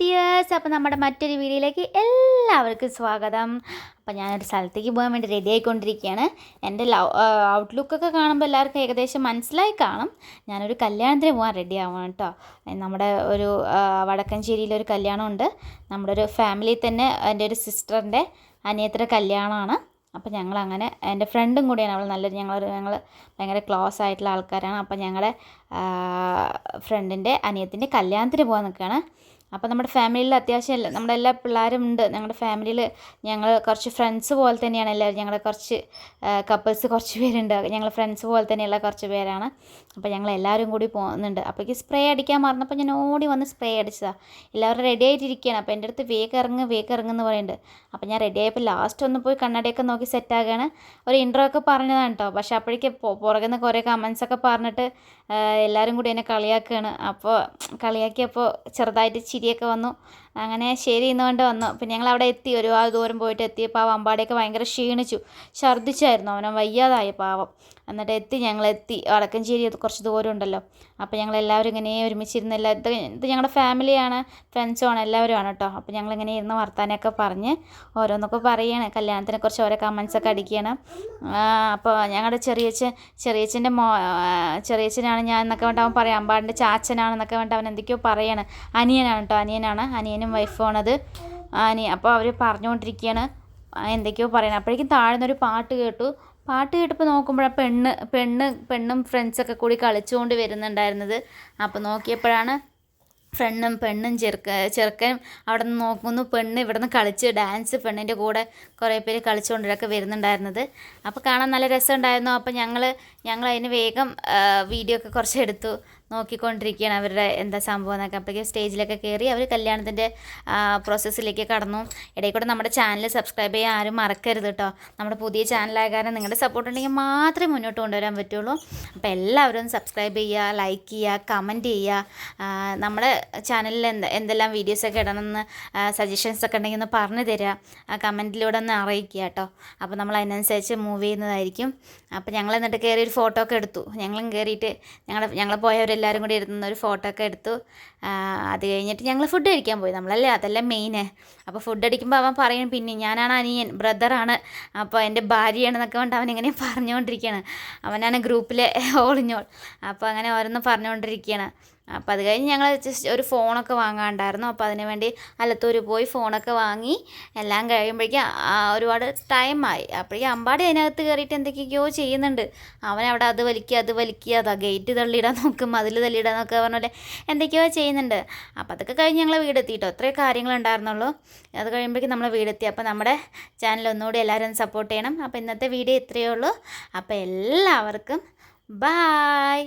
Dears. അപ്പോൾ നമ്മുടെ മറ്റൊരു വീഡിയോയിലേക്ക് എല്ലാവർക്കും സ്വാഗതം. അപ്പോൾ ഞാനൊരു സ്ഥലത്തേക്ക് പോകാൻ വേണ്ടി റെഡി ആയിക്കൊണ്ടിരിക്കുകയാണ്. എന്റെ ലവ് ഔട്ട്ലുക്കൊക്കെ കാണുമ്പോൾ എല്ലാവർക്കും ഏകദേശം മനസ്സിലായി കാണും. ഞാനൊരു കല്യാണത്തിന് പോകാൻ റെഡി ആവണം കേട്ടോ. നമ്മുടെ ഒരു വടക്കഞ്ചേരിയിലൊരു കല്യാണമുണ്ട്. നമ്മുടെ ഒരു ഫാമിലി തന്നെ എന്റെ ഒരു സിസ്റ്ററിന്റെ അനിയത്തിന്റെ കല്യാണമാണ്. അപ്പോൾ ഞങ്ങൾ അങ്ങനെ എന്റെ ഫ്രണ്ടും കൂടിയാണ്. അവൾ നല്ലൊരു ഞങ്ങൾ ഞങ്ങൾ ഭയങ്കര ക്ലോസ് ആയിട്ടുള്ള ആൾക്കാരാണ്. അപ്പോൾ ഞങ്ങളുടെ ഫ്രണ്ടിന്റെ അനിയത്തിന്റെ കല്യാണത്തിന് പോകാൻ നിൽക്കുകയാണ്. അപ്പോൾ നമ്മുടെ ഫാമിലിയിൽ അത്യാവശ്യമല്ല നമ്മുടെ എല്ലാ പിള്ളേരും ഉണ്ട്. ഞങ്ങളുടെ ഫാമിലിയിൽ ഞങ്ങൾ കുറച്ച് ഫ്രണ്ട്സ് പോലെ തന്നെയാണ് എല്ലാവരും. ഞങ്ങളുടെ കുറച്ച് കപ്പിൾസ് കുറച്ച് പേരുണ്ട്. ഞങ്ങൾ ഫ്രണ്ട്സ് പോലെ തന്നെയുള്ള കുറച്ച് പേരാണ്. അപ്പോൾ ഞങ്ങൾ എല്ലാവരും കൂടി പോകുന്നുണ്ട്. അപ്പോഴേക്ക് സ്പ്രേ അടിക്കാൻ മറന്നപ്പോൾ ഞാൻ ഓടി വന്ന് സ്പ്രേ അടിച്ചതാണ് എല്ലാവരും റെഡി ആയിട്ടിരിക്കുകയാണ് അപ്പോൾ എന്റെ അടുത്ത് വേഗം ഇറങ്ങ് വേഗം ഇറങ്ങുമെന്ന് പറയുന്നുണ്ട് അപ്പോൾ ഞാൻ റെഡി ആയപ്പോൾ ലാസ്റ്റ് ഒന്ന് പോയി കണ്ണടയൊക്കെ നോക്കി സെറ്റ് ആകുകയാണ് ഒരു ഇൻട്രോ ഒക്കെ പറഞ്ഞതാണ് കേട്ടോ പക്ഷേ അപ്പോഴേക്ക് പുറകെ നിന്ന് കുറേ കമൻസ് ഒക്കെ പറഞ്ഞിട്ട് എല്ലാവരും കൂടി എന്നെ കളിയാക്കുകയാണ് അപ്പോൾ കളിയാക്കിയപ്പോൾ ചെറുതായിട്ട് ചിരിയൊക്കെ വന്നു. അങ്ങനെ ശരി എന്നുകൊണ്ട് വന്നു. പിന്നെ ഞങ്ങൾ അവിടെ എത്തി ഒരുപാട് ദൂരം പോയിട്ട് എത്തിയപ്പോൾ ആ വമ്പാടിയൊക്കെ ഭയങ്കര ക്ഷീണിച്ചു. ഛർദ്ദിച്ചായിരുന്നു. അവനെ വയ്യാതായ പാവം. എന്നിട്ട് എത്തി. ഞങ്ങൾ എത്തി വടക്കഞ്ചേരി കുറച്ച് ദൂരം ഉണ്ടല്ലോ. അപ്പോൾ ഞങ്ങൾ എല്ലാവരും ഇങ്ങനെ ഒരുമിച്ചിരുന്ന് എല്ലാ ഇത് ഇത് ഞങ്ങളുടെ ഫാമിലിയാണ്. ഫ്രണ്ട്സുമാണ്. എല്ലാവരുമാണ് കേട്ടോ. അപ്പോൾ ഞങ്ങൾ ഇങ്ങനെ ഇരുന്ന് വർത്താനൊക്കെ പറഞ്ഞ് ഓരോന്നൊക്കെ പറയുകയാണ് കല്യാണത്തിനെ കുറിച്ച് ഓരോ കമൻസ് ഒക്കെ അടിക്കുകയാണ് അപ്പോൾ ഞങ്ങളുടെ ചെറിയച്ഛൻ ചെറിയച്ഛന്റെ മോ ചെറിയച്ഛനാണ് ഞാൻ എന്നൊക്കെ വേണ്ട അവൻ പറയാം. അമ്പാടിന്റെ ചാച്ചനാണെന്നൊക്കെ വേണ്ട അവൻ എന്തൊക്കെയോ പറയാണ്. അനിയനാണ് കേട്ടോ. അനിയനാണ്. അനിയനും വൈഫുമാണത്. അനിയ അപ്പോൾ അവർ പറഞ്ഞുകൊണ്ടിരിക്കുകയാണ് എന്തൊക്കെയോ പറയണം. അപ്പോഴേക്കും താഴ്ന്നൊരു പാട്ട് കേട്ടു. പാട്ട് കേട്ടപ്പോൾ നോക്കുമ്പോഴാണ് പെണ്ണ് പെണ്ണ് പെണ്ണും ഫ്രണ്ട്സൊക്കെ കൂടി കളിച്ചുകൊണ്ട് വരുന്നുണ്ടായിരുന്നത്. അപ്പോൾ നോക്കിയപ്പോഴാണ് ഫ്രണ്ടും പെണ്ണും ചെറുക്ക ചെറുക്കനും അവിടെ നിന്ന് നോക്കുന്നു. പെണ്ണ് ഇവിടെ നിന്ന് കളിച്ച് ഡാൻസ് പെണ്ണിന്റെ കൂടെ കുറേ പേര് കളിച്ചുകൊണ്ടിരൊക്കെ വരുന്നുണ്ടായിരുന്നത്. അപ്പോൾ കാണാൻ നല്ല രസമുണ്ടായിരുന്നു. അപ്പോൾ ഞങ്ങൾ ഞങ്ങൾ അതിന് വേഗം വീഡിയോ ഒക്കെ കുറച്ച് എടുത്തു നോക്കിക്കൊണ്ടിരിക്കുകയാണ് അവരുടെ എന്താ സംഭവം എന്നൊക്കെ. അപ്പോഴേക്കും സ്റ്റേജിലൊക്കെ കയറി അവർ കല്യാണത്തിന്റെ പ്രോസസ്സിലേക്ക് കടന്നു. ഇടയിൽ കൂടെ നമ്മുടെ ചാനൽ സബ്സ്ക്രൈബ് ചെയ്യാൻ ആരും മറക്കരുത് കേട്ടോ നമ്മുടെ പുതിയ ചാനലായ കാരണം നിങ്ങളുടെ സപ്പോർട്ട് ഉണ്ടെങ്കിൽ മാത്രമേ മുന്നോട്ട് കൊണ്ടുവരാൻ പറ്റുള്ളൂ. അപ്പോൾ എല്ലാവരും സബ്സ്ക്രൈബ് ചെയ്യുക ലൈക്ക് ചെയ്യുക കമന്റ് ചെയ്യുക. നമ്മുടെ ചാനലിൽ എന്ത് എന്തെല്ലാം വീഡിയോസൊക്കെ ഇടണമെന്ന് സജഷൻസ് ഒക്കെ ഉണ്ടെങ്കിൽ ഒന്ന് പറഞ്ഞു തരിക. കമന്റിലൂടെ ഒന്ന് അറിയിക്കുക കേട്ടോ അപ്പോൾ നമ്മൾ അതിനനുസരിച്ച് മൂവ് ചെയ്യുന്നതായിരിക്കും. അപ്പോൾ ഞങ്ങൾ എന്നിട്ട് കയറി ഒരു ഫോട്ടോ ഒക്കെ എടുത്തു. ഞങ്ങളും കയറിയിട്ട് ഞങ്ങളുടെ ഞങ്ങൾ പോയവരെല്ലാവരും കൂടി ഇരുന്ന ഒരു ഫോട്ടോ ഒക്കെ എടുത്തു. അത് കഴിഞ്ഞിട്ട് ഞങ്ങൾ ഫുഡ് കഴിക്കാൻ പോയി. നമ്മളല്ലേ അതെല്ലാം മെയിൻ അപ്പോൾ ഫുഡ് അടിക്കുമ്പോൾ അവൻ പറയും പിന്നെ ഞാനാണ് അനിയൻ ബ്രദറാണ് അപ്പോൾ എന്റെ ഭാര്യയാണെന്നൊക്കെ കൊണ്ട് അവൻ ഇങ്ങനെ പറഞ്ഞുകൊണ്ടിരിക്കുകയാണ് അവനാണ് ഗ്രൂപ്പിലെ ഓളിഞ്ഞോൾ. അപ്പോൾ അങ്ങനെ ഓരോന്ന് പറഞ്ഞുകൊണ്ടിരിക്കുകയാണ് അപ്പോൾ അത് കഴിഞ്ഞ് ഞങ്ങൾ ജസ്റ്റ് ഒരു ഫോണൊക്കെ വാങ്ങാണ്ടായിരുന്നു. അപ്പോൾ അതിന് വേണ്ടി അലത്തൂർ പോയി ഫോണൊക്കെ വാങ്ങി എല്ലാം കഴിയുമ്പോഴേക്കും ഒരുപാട് ടൈമായി അപ്പോഴേക്കും അമ്പാടി അതിനകത്ത് കയറിയിട്ട് എന്തൊക്കെയൊക്കെയോ ചെയ്യുന്നുണ്ട്. അവനവിടെ അത് വലിക്കുക അത് വലിക്കുക അതാ ഗേറ്റ് തള്ളിയിടാൻ നോക്കും മതിൽ തള്ളിയിടാൻ നോക്കുക പറഞ്ഞ പോലെ എന്തൊക്കെയോ ചെയ്യുന്നുണ്ട്. അപ്പോൾ അതൊക്കെ കഴിഞ്ഞ് ഞങ്ങൾ വീടെത്തി കേട്ടോ അത്രയും കാര്യങ്ങളുണ്ടായിരുന്നുള്ളൂ അത് കഴിയുമ്പോഴേക്കും നമ്മൾ വീടെത്തി. അപ്പോൾ നമ്മുടെ ചാനൽ ഒന്നുകൂടി എല്ലാവരും സപ്പോർട്ട് ചെയ്യണം. അപ്പോൾ ഇന്നത്തെ വീഡിയോ ഇത്രയേ ഉള്ളൂ. അപ്പോൾ എല്ലാവർക്കും ബായ്